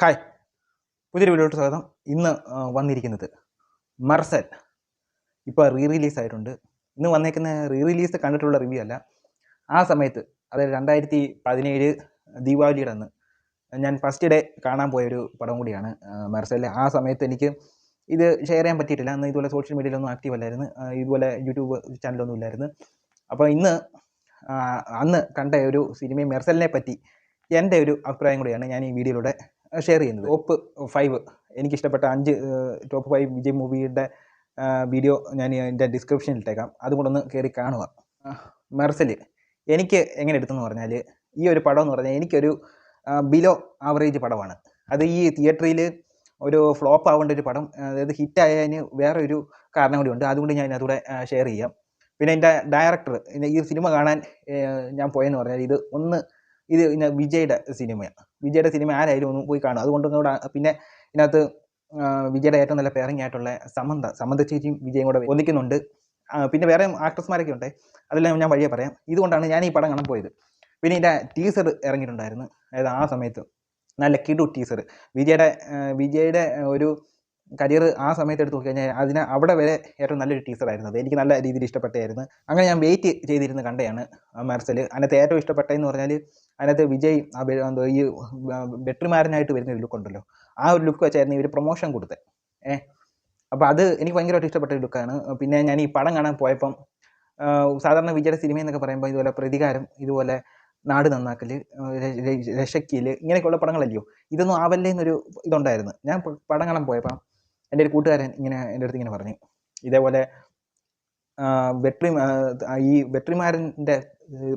Hi. പുതിയൊരു വീഡിയോട്ട് സ്വാഗതം. ഇന്ന് വന്നിരിക്കുന്നത് മർസൽ. ഇപ്പോൾ റീ റിലീസ് ആയിട്ടുണ്ട്. ഇന്ന് വന്നേക്കുന്ന റീ റിലീസ് കണ്ടിട്ടുള്ള റിവ്യൂ അല്ല. ആ സമയത്ത് അതായത് രണ്ടായിരത്തി പതിനേഴ് ദീപാവലിയുടെ അന്ന് ഞാൻ ഫസ്റ്റ് ഡേ കാണാൻ പോയൊരു പടം കൂടിയാണ് മർസൽ ആ സമയത്ത് എനിക്ക് ഇത് ഷെയർ ചെയ്യാൻ പറ്റിയിട്ടില്ല. അന്ന് ഇതുപോലെ സോഷ്യൽ മീഡിയയിലൊന്നും ആക്റ്റീവ് അല്ലായിരുന്നു. ഇതുപോലെ യൂട്യൂബ് ചാനലൊന്നും ഇല്ലായിരുന്നു. അപ്പോൾ ഇന്ന് അന്ന് കണ്ട ഒരു സിനിമയും മെർസലിനെ പറ്റി എന്റെ ഒരു അഭിപ്രായം കൂടിയാണ് ഞാൻ ഈ വീഡിയോയിലൂടെ ഷെയർ ചെയ്യുന്നത്. ടോപ്പ് ഫൈവ് എനിക്കിഷ്ടപ്പെട്ട അഞ്ച് ടോപ്പ് ഫൈവ് വിജയ് മൂവിയുടെ വീഡിയോ ഞാൻ എന്റെ ഡിസ്ക്രിപ്ഷനിൽ ഇട്ടേക്കാം. അതുകൊണ്ടൊന്ന് കയറി കാണുക. മെർസൽ എനിക്ക് എങ്ങനെ എടുത്തെന്ന് പറഞ്ഞാൽ ഈ ഒരു പടം എന്ന് പറഞ്ഞാൽ എനിക്കൊരു ബിലോ ആവറേജ് പടമാണ്. അത് ഈ തിയേറ്ററിൽ ഒരു ഫ്ലോപ്പ് ആവേണ്ട ഒരു പടം അതായത് ഹിറ്റ് ആയതിന് വേറെ ഒരു കാരണം കൂടി ഉണ്ട്. അതുകൊണ്ട് ഞാൻ അതുകൂടെ ഷെയർ ചെയ്യാം. പിന്നെ എന്റെ ഡയറക്ടർ ഈ സിനിമ കാണാൻ ഞാൻ പോയെന്ന് പറഞ്ഞാൽ ഇത് ഒന്ന് ഇത് പിന്നെ വിജയുടെ സിനിമയാണ് വിജയുടെ സിനിമ ആരായാലും ഒന്ന് പോയി കാണും. അതുകൊണ്ട് കൂടെ പിന്നെ ഇതിനകത്ത് വിജയുടെ ഏറ്റവും നല്ല പേരിങ് ആയിട്ടുള്ള സമന്ത സമന്ത ചേച്ചിയും വിജയും കൂടെ ഒന്നിക്കുന്നുണ്ട്. പിന്നെ വേറെ ആക്ട്രസ്മാരൊക്കെ ഉണ്ട്. അതെല്ലാം ഞാൻ വഴിയെ പറയാം. ഇതുകൊണ്ടാണ് ഞാൻ ഈ പടം കാണാൻ പോയത്. പിന്നെ ഇതിന്റെ ടീസർ ഇറങ്ങിയിട്ടുണ്ടായിരുന്നു. അതായത് ആ സമയത്ത്. നല്ല കിടു ടീസർ വിജയുടെ വിജയുടെ ഒരു കരിയർ ആ സമയത്ത് എടുത്ത് നോക്കിക്കഴിഞ്ഞാൽ അതിന് അവിടെ വരെ ഏറ്റവും നല്ലൊരു ടീച്ചറായിരുന്നു അത്. എനിക്ക് നല്ല രീതിയിൽ ഇഷ്ടപ്പെട്ടായിരുന്നു അങ്ങനെ ഞാൻ വെയിറ്റ് ചെയ്തിരുന്ന് കണ്ടതാണ് മെർസൽ അതിനകത്ത് ഏറ്റവും ഇഷ്ടപ്പെട്ടതെന്ന് പറഞ്ഞാൽ അതിനകത്ത് വിജയ് എന്തോ ഈ വെട്രിമാരനായിട്ട് വരുന്ന ഒരു ലുക്കുണ്ടല്ലോ ആ ഒരു ലുക്ക് വെച്ചായിരുന്നു ഇവർ പ്രൊമോഷൻ കൊടുത്തത് ഏ? അപ്പോൾ അത് എനിക്ക് ഭയങ്കരമായിട്ട് ഇഷ്ടപ്പെട്ട ഒരു ലുക്കാണ് പിന്നെ ഞാൻ ഈ പടം കാണാൻ പോയപ്പം സാധാരണ വിജയുടെ സിനിമ എന്നൊക്കെ പറയുമ്പോൾ ഇതുപോലെ പ്രതികാരം ഇതുപോലെ നാട് നന്നാക്കൽ രക്ഷക്കിൽ ഇങ്ങനെയൊക്കെയുള്ള പടങ്ങളല്ലയോ? ഇതൊന്നും ആവല്ലേ എന്നൊരു ഇതുണ്ടായിരുന്നു. ഞാൻ പടം കാണാൻ പോയപ്പം എന്റെ ഒരു കൂട്ടുകാരൻ ഇങ്ങനെ എന്റെ അടുത്ത് ഇങ്ങനെ പറഞ്ഞു. ഇതേപോലെ വെട്ടിമാ ഈ വെട്രിമാരന്റെ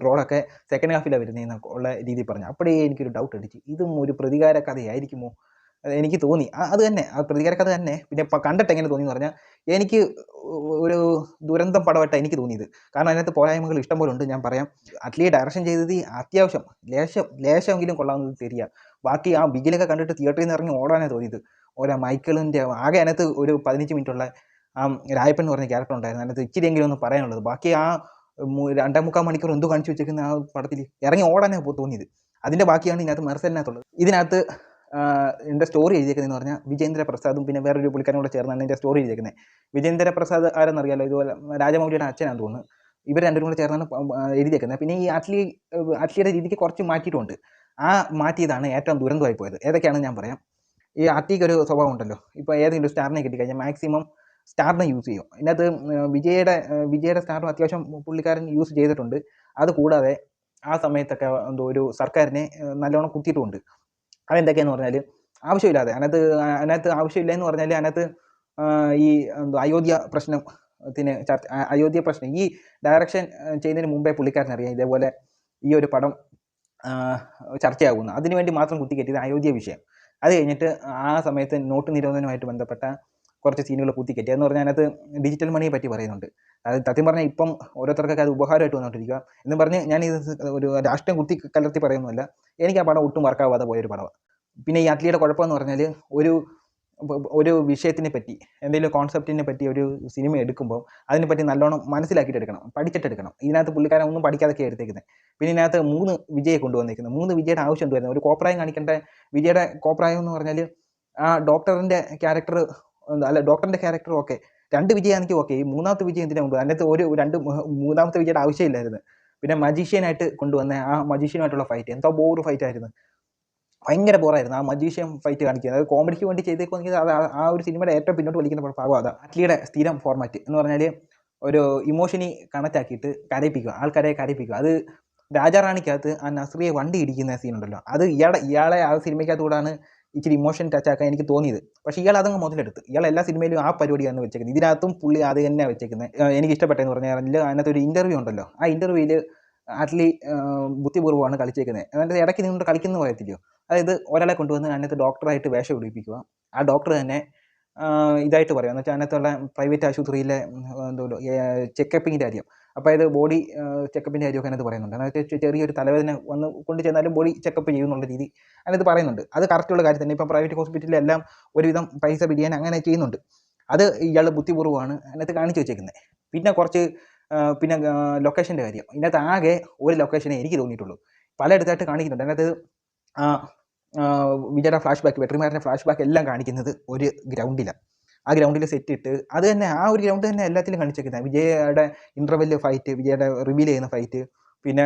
റോളൊക്കെ സെക്കൻഡ് ഹാഫിലാണ് വരുന്നതെന്നൊക്കെ ഉള്ള രീതിയിൽ പറഞ്ഞു. അപ്പോഴേ എനിക്കൊരു ഡൗട്ട് അടിച്ചു. ഇതും ഒരു പ്രതികാര കഥയായിരിക്കുമോ? എനിക്ക് തോന്നി. അത് തന്നെ. ആ പ്രതികാര കഥ തന്നെ. പിന്നെ കണ്ടിട്ട് എങ്ങനെ തോന്നി എന്ന് പറഞ്ഞാൽ എനിക്ക് ഒരു ദുരന്തം പടമായിട്ടാണ് എനിക്ക് തോന്നിയത്. കാരണം അതിനകത്ത് പോരായ്മകൾ ഇഷ്ടം പോലെ ഉണ്ട്. ഞാൻ പറയാം അറ്റ്ലീ ഡയറക്ഷൻ ചെയ്തത് അത്യാവശ്യം ലേശം ലേശമെങ്കിലും കൊള്ളാമെന്ന് തിരിയാ ബാക്കി ആ ബിഗിലൊക്കെ കണ്ടിട്ട് തിയേറ്ററിൽ നിന്ന് ഇറങ്ങി ഓടാനാണ് തോന്നിയത്. ഓരോ മൈക്കിളിന്റെ ആകെ അതിനകത്ത് ഒരു പതിനഞ്ച് മിനിറ്റുള്ള ആ രായപ്പൻ എന്ന് പറഞ്ഞ ക്യാരക്ടർ ഉണ്ടായിരുന്നു. അതിനകത്ത് ഇച്ചിരിയെങ്കിലും ഒന്ന് പറയാനുള്ളത്. ബാക്കി ആ രണ്ടേ മുക്കാൽ മണിക്കൂർ എന്തോ കാണിച്ചു വെച്ചിരിക്കുന്ന ആ പടത്തിൽ ഇറങ്ങി ഓടാനേ തോന്നിയത്. അതിന്റെ ബാക്കിയാണ് ഇതിനകത്ത് മെർസലിനകത്തുള്ളത് ഇതിനകത്ത് എന്റെ സ്റ്റോറി എഴുതിയേക്കുന്നതെന്ന് പറഞ്ഞാൽ വിജേന്ദ്ര പ്രസാദും പിന്നെ വേറൊരു പുള്ളിക്കാരും കൂടെ ചേർന്നാണ് എന്റെ സ്റ്റോറി എഴുതിയേക്കുന്നത്. വിജേന്ദ്ര പ്രസാദ് ആരെന്നറിയാലോ? ഇതുപോലെ രാജമൗലിയുടെ അച്ഛനാണ് തോന്നുന്നു. ഇവർ രണ്ടും കൂടെ ചേർന്നാണ് എഴുതിയേക്കുന്നത്. പിന്നെ ഈ അറ്റ്ലി അറ്റ്ലിയുടെ രീതിക്ക് കുറച്ച് മാറ്റിയിട്ടുണ്ട്. ആ മാറ്റിയതാണ് ഏറ്റവും ദുരന്തമായി പോയത്. ഏതൊക്കെയാണെന്ന് ഞാൻ പറയാം. ഈ അറ്റ്ലിക്ക് ഒരു സ്വഭാവം ഉണ്ടല്ലോ. ഇപ്പോൾ ഏതെങ്കിലും സ്റ്റാറിനെ കിട്ടിക്കഴിഞ്ഞാൽ മാക്സിമം സ്റ്റാറിനെ യൂസ് ചെയ്യും. ഇതിനകത്ത് വിജയയുടെ വിജയുടെ സ്റ്റാറും അത്യാവശ്യം പുള്ളിക്കാരൻ യൂസ് ചെയ്തിട്ടുണ്ട്. അത് കൂടാതെ ആ സമയത്തൊക്കെ എന്തോ ഒരു സർക്കാരിനെ നല്ലോണം കുത്തിയിട്ടുമുണ്ട് അതെന്തൊക്കെയാന്ന് പറഞ്ഞാൽ ആവശ്യമില്ലാതെ അതിനകത്ത് അതിനകത്ത് ആവശ്യമില്ല എന്ന് പറഞ്ഞാൽ അതിനകത്ത് ഈ എന്തോ അയോധ്യ പ്രശ്നത്തിന് ചർച്ച അയോധ്യ പ്രശ്നം ഈ ഡയറക്ഷൻ ചെയ്യുന്നതിന് മുമ്പേ പുള്ളിക്കാരൻ അറിയാം. ഇതേപോലെ ഈ ഒരു പടം ചർച്ചയാകുന്നു. അതിനുവേണ്ടി മാത്രം കുത്തിക്കയറ്റിയത് അയോധ്യ വിഷയം. അത് കഴിഞ്ഞിട്ട് ആ സമയത്ത് നോട്ട് നിരോധനവുമായിട്ട് ബന്ധപ്പെട്ട കുറച്ച് സീനുകൾ കുത്തിക്കറ്റി എന്ന് പറഞ്ഞാൽ അതിനകത്ത് ഡിജിറ്റൽ മണിയെ പറ്റി പറയുന്നുണ്ട്. അത് സത്യം പറഞ്ഞാൽ ഇപ്പം ഓരോരുത്തർക്കൊക്കെ അത് ഉപകാരമായിട്ട് വന്നുകൊണ്ടിരിക്കുക. എന്ന് പറഞ്ഞ് ഞാൻ ഇത് ഒരു രാഷ്ട്രീയം കുത്തി കലർത്തി പറയുന്നില്ല എനിക്ക് ആ പടം ഒട്ടും വർക്കാവാതെ പോയൊരു പടമാണ് പിന്നെ ഈ അറ്റ്ലിയുടെ കുഴപ്പമെന്ന് പറഞ്ഞാൽ ഒരു ഒരു വിഷയത്തിനെ പറ്റി എന്തെങ്കിലും കോൺസെപ്റ്റിനെ പറ്റി ഒരു സിനിമ എടുക്കുമ്പോൾ അതിനെ പറ്റി നല്ലോണം മനസ്സിലാക്കിയിട്ട് എടുക്കണം പഠിച്ചിട്ട് എടുക്കണം. ഇതിനകത്ത് പുള്ളിക്കാരൻ ഒന്നും പഠിക്കാതൊക്കെ എടുത്തേക്കുന്നത് പിന്നെ ഇതിനകത്ത് മൂന്ന് വിജയെ കൊണ്ടുവന്നേക്കുന്നത് മൂന്ന് വിജയുടെ ആവശ്യം ഉണ്ടായിരുന്നു ഒരു കോപ്രായം കാണിക്കേണ്ട വിജയുടെ കോപ്രായം എന്ന് പറഞ്ഞാൽ ആ ഡോക്ടറിന്റെ ക്യാരക്ടർ അല്ല ഡോക്ടറിന്റെ ക്യാരക്ടർ ഓക്കെ രണ്ട് വിജയാണെങ്കിൽ ഓക്കെ ഈ മൂന്നാമത്തെ വിജയം എന്തിനാ കൊണ്ടുവന്നത് അതിനകത്ത് ഒരു രണ്ട് മൂന്നാമത്തെ വിജയുടെ ആവശ്യമില്ലായിരുന്നു. പിന്നെ മജീഷ്യനായിട്ട് കൊണ്ടുവന്ന ആ മജീഷ്യനായിട്ടുള്ള ഫൈറ്റ് എന്തോ ബോർ ഫൈറ്റ് ആയിരുന്നു. ഭയങ്കര ബോറായിരുന്നു ആ മജീഷ്യൻ ഫൈറ്റ് കാണിക്കുന്നത് അത് കോമഡിക്ക് വേണ്ടി ചെയ്തേക്കുമെങ്കിൽ അത് ആ- ഒരു സിനിമയുടെ ഏറ്റവും പിന്നോട്ട് വലിക്കുന്ന ഭാഗം അതാ. അറ്റ്ലിയുടെ സ്ഥിരം ഫോർമാറ്റ് എന്ന് പറഞ്ഞാൽ ഒരു ഇമോഷനി കണക്റ്റ് ആക്കിയിട്ട് കരയിപ്പിക്കുക. ആൾക്കാരെ കരയിപ്പിക്കുക. അത് രാജാറാണിക്കകത്ത് ആ നസ്രിയെ വണ്ടി ഇടിക്കുന്ന സീനുണ്ടല്ലോ അത് ഇയാളെ ഇയാളെ ആ സിനിമയ്ക്കകത്തൂടാണ് ഇച്ചിരി ഇമോഷൻ ടച്ച് ആക്കാൻ എനിക്ക് തോന്നിയത്. പക്ഷേ ഇയാൾ അതങ്ങ് മുതലെടുത്ത്. ഇയാൾ എല്ലാ സിനിമയിലും ആ പരിപാടിയാണ് വെച്ചേക്കുന്നത്. ഇതിനകത്തും പുള്ളി അത് തന്നെ വെച്ചേക്കുന്നത്. എനിക്ക് ഇഷ്ടപ്പെട്ടെന്ന് പറഞ്ഞാൽ അതിനകത്ത് ഒരു ഇന്റർവ്യൂ ഉണ്ടല്ലോ. ആ ഇന്റർവ്യൂവിൽ അറ്റ്ലി ബുദ്ധിപൂർവമാണ് കളിച്ചേക്കുന്നത്. എന്നിട്ട് ഇടയ്ക്ക് നിന്നുകൊണ്ട് കളിക്കുന്ന പറയത്തില്ലയോ? അതായത് ഒരാളെ കൊണ്ടുവന്ന് അതിനകത്ത് ഡോക്ടറായിട്ട് വേഷം പിടിപ്പിക്കുക. ആ ഡോക്ടർ തന്നെ ഇതായിട്ട് പറയാം. എന്ന് വെച്ചാൽ അതിനകത്തുള്ള പ്രൈവറ്റ് ആശുപത്രിയിലെ എന്തോ ചെക്കപ്പിന്റെ കാര്യം. അപ്പോൾ അതായത് ബോഡി ചെക്കപ്പിന്റെ കാര്യമൊക്കെ അതിനകത്ത് പറയുന്നുണ്ട്. അതായത് ചെ- ചെറിയൊരു തലവേദന വന്ന് കൊണ്ട് ചെന്നാലും ബോഡി ചെക്കപ്പ് ചെയ്യുന്നുള്ള രീതി അതിനകത്ത് പറയുന്നുണ്ട്. അത് കറക്റ്റുള്ള കാര്യം തന്നെ. ഇപ്പം പ്രൈവറ്റ് ഹോസ്പിറ്റലിലെല്ലാം ഒരുവിധം പൈസ പിരിയാൻ അങ്ങനെ ചെയ്യുന്നുണ്ട്. അത് ഇയാൾ ബുദ്ധിപൂർവമാണ് അതിനകത്ത് കാണിച്ചു വെച്ചേക്കുന്നത് പിന്നെ കുറച്ച് പിന്നെ ലൊക്കേഷന്റെ കാര്യം. ഇതിനകത്ത് ആകെ ഒരു ലൊക്കേഷനെ എനിക്ക് തോന്നിയിട്ടുള്ളൂ. പലയിടത്തായിട്ട് കാണിക്കുന്നുണ്ട്. അതിനകത്ത് വിജയുടെ ഫ്ലാഷ് ബാക്ക് വെട്ടറിമാരുടെ ഫ്ലാഷ് ബാക്ക് എല്ലാം കാണിക്കുന്നത് ഒരു ഗ്രൗണ്ടിലാണ്. ആ ഗ്രൗണ്ടിൽ സെറ്റ് ഇട്ട് അത് തന്നെ ആ ഒരു ഗ്രൗണ്ട് തന്നെ എല്ലാത്തിലും കാണിച്ചേക്കുന്നത്. വിജയുടെ ഇന്റർവെല്ല് ഫൈറ്റ് വിജയുടെ റിവീൽ ചെയ്യുന്ന ഫൈറ്റ് പിന്നെ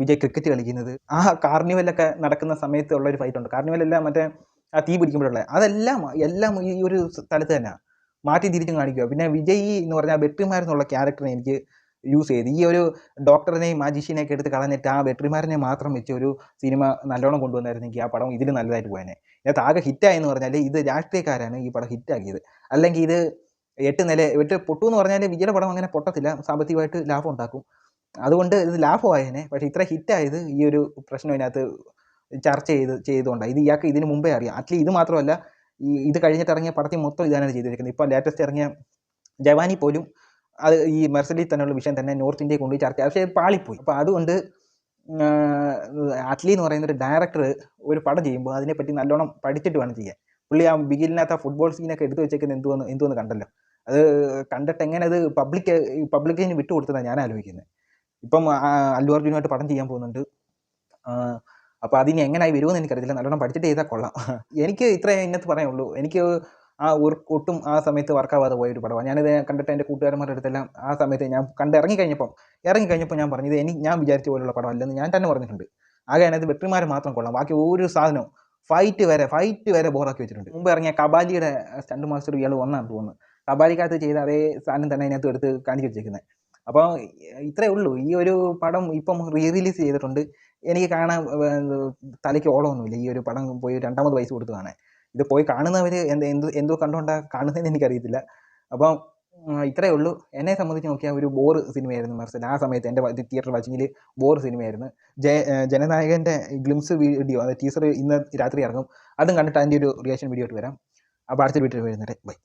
വിജയ് ക്രിക്കറ്റ് കളിക്കുന്നത്. ആ കാർണിവലൊക്കെ നടക്കുന്ന സമയത്ത് ഉള്ള ഒരു ഫൈറ്റ് ഉണ്ട്. കാർണിവലെല്ലാം മറ്റേ ആ തീ പിടിക്കുമ്പോഴുള്ള അതെല്ലാം എല്ലാം ഈ ഒരു സ്ഥലത്ത് തന്നെ. മാറ്റി തിരിച്ചും കാണിക്കുക. പിന്നെ വിജയ് എന്ന് പറഞ്ഞാൽ വെട്രിമാരെന്നുള്ള ക്യാരക്ടറിനെ എനിക്ക് യൂസ് ചെയ്ത്. ഈ ഒരു ഡോക്ടറിനെയും മാജിഷ്യനെയൊക്കെ എടുത്ത് കളഞ്ഞിട്ട് ആ വെട്രിമാരനെ മാത്രം വെച്ച് ഒരു സിനിമ നല്ലോണം കൊണ്ടുവന്നായിരുന്നെങ്കിൽ ആ പടം ഇതിൽ നല്ലതായിട്ട് പോയേനെ. ഇതിനകത്ത് ആകെ ഹിറ്റായെന്ന് പറഞ്ഞാൽ ഇത് രാഷ്ട്രീയക്കാരാണ് ഈ പടം ഹിറ്റാക്കിയത് അല്ലെങ്കിൽ ഇത് എട്ട് നില എട്ട് പൊട്ടു എന്ന് പറഞ്ഞാൽ വിജയുടെ പടം അങ്ങനെ പൊട്ടത്തില്ല. സാമ്പത്തികമായിട്ട് ലാഭം ഉണ്ടാക്കും. അതുകൊണ്ട് ഇത് ലാഭമായേനെ. പക്ഷേ ഇത്ര ഹിറ്റായത് ഈ ഒരു പ്രശ്നം ഇതിനകത്ത് ചർച്ച ചെയ്ത് ചെയ്തുകൊണ്ടാണ്. ഇത് ഇയാൾക്ക് ഇതിന് മുമ്പേ അറിയാം. അറ്റ്ലി ഇത് മാത്രമല്ല ഈ ഇത് കഴിഞ്ഞിട്ട് ഇറങ്ങിയ പടത്തിൽ മൊത്തം ഇതാണ് ചെയ്തിരിക്കുന്നത്. ഇപ്പോൾ ലേറ്റസ്റ്റ് ഇറങ്ങിയ ജവാനി പോലും അത് ഈ മെർസഡീസ് തന്നെയുള്ള വിഷയം തന്നെ നോർത്ത് ഇന്ത്യയെ കൊണ്ട് ചർച്ച പക്ഷേ പാളിപ്പോയി. അപ്പോൾ അതുകൊണ്ട് അറ്റ്ലി എന്ന് പറയുന്ന ഒരു ഡയറക്ടർ ഒരു പടം ചെയ്യുമ്പോൾ അതിനെപ്പറ്റി നല്ലോണം പഠിച്ചിട്ട് വേണം ചെയ്യാൻ. പുള്ളി ആ ബിഗിലിനകത്ത് ആ ഫുട്ബോൾ സീനൊക്കെ എടുത്തു വെച്ചേക്കുന്നത് എന്തുവന്ന് എന്തുവന്ന് കണ്ടല്ലോ. അത് കണ്ടിട്ട് എങ്ങനെ അത് പബ്ലിക് പബ്ലിക്കിന് വിട്ടുകൊടുത്തതാണ് ഞാൻ ആലോചിക്കുന്നത്. ഇപ്പം അല്ലു അർജുനുമായിട്ട് പടം ചെയ്യാൻ പോകുന്നുണ്ട്. അപ്പോൾ അതിന് എങ്ങനെയായി വരുമെന്ന് എനിക്കറിയില്ല നല്ലോണം പഠിച്ചിട്ട് ചെയ്താൽ കൊള്ളാം. എനിക്ക് ഇത്രേ ഇതിനകത്ത് പറയുള്ളൂ എനിക്ക് ആ ഒരു ഒട്ടും ആ സമയത്ത് വർക്കാവാതെ പോയൊരു പടമാണ്. ഞാനിത് കണ്ടിട്ട് എന്റെ കൂട്ടുകാരന്മാരുടെ അടുത്തെല്ലാം ആ സമയത്ത് ഞാൻ കണ്ട് ഇറങ്ങി കഴിഞ്ഞപ്പം ഇറങ്ങി കഴിഞ്ഞപ്പോൾ ഞാൻ പറഞ്ഞത് എനിക്ക് ഞാൻ വിചാരിച്ച പോലുള്ള പടമല്ലെന്ന് ഞാൻ തന്നെ പറഞ്ഞിട്ടുണ്ട്. ആകെ അതിനകത്ത് വെട്ടിമാരെ മാത്രം കൊള്ളാം. ബാക്കി ഒരു സാധനവും ഫൈറ്റ് വരെ ഫൈറ്റ് വരെ ബോറാക്കി വെച്ചിട്ടുണ്ട്. മുമ്പ് ഇറങ്ങിയ കബാലിയുടെ സ്റ്റണ്ട് മാസ്റ്റർ ഇയാൾ ഒന്നാണ് തോന്നുന്നത് കബാലിക്കകത്ത് ചെയ്ത അതേ സാധനം തന്നെ അതിനകത്ത് എടുത്ത് കാണിച്ചു വെച്ചേക്കുന്നത് അപ്പോൾ ഇത്രേ ഉള്ളൂ. ഈ ഒരു പടം ഇപ്പം റീ റിലീസ് ചെയ്തിട്ടുണ്ട്. എനിക്ക് കാണാൻ തലയ്ക്ക് ഓളമൊന്നുമില്ല. ഈ ഒരു പടം പോയി രണ്ടാമത് പൈസ കൊടുത്ത് കാണാൻ ഇത് പോയി കാണുന്നവർ എന്ത് എന്ത് എന്തോ കണ്ടുകൊണ്ടാ കാണുന്നതെന്ന് എനിക്കറിയത്തില്ല. അപ്പം ഇത്രയേ ഉള്ളൂ. എന്നെ സംബന്ധിച്ച് നോക്കിയാൽ ഒരു ബോർ സിനിമയായിരുന്നു മെർസൽ. ആ സമയത്ത് എന്റെ തിയേറ്റർ വാച്ചിങ്ങിൽ ബോർ സിനിമയായിരുന്നു. ജയ ജനനായകന്റെ ഗ്ലിംസ് വീഡിയോ അത് ടീസർ ഇന്ന് രാത്രി ഇറങ്ങും. അതും കണ്ടിട്ട് അതിന്റെ ഒരു റിയാക്ഷൻ വീഡിയോ ആയിട്ട് വരാം. അപ്പോൾ അടുത്ത വീട്ടിൽ വരുന്നുണ്ട് ബൈ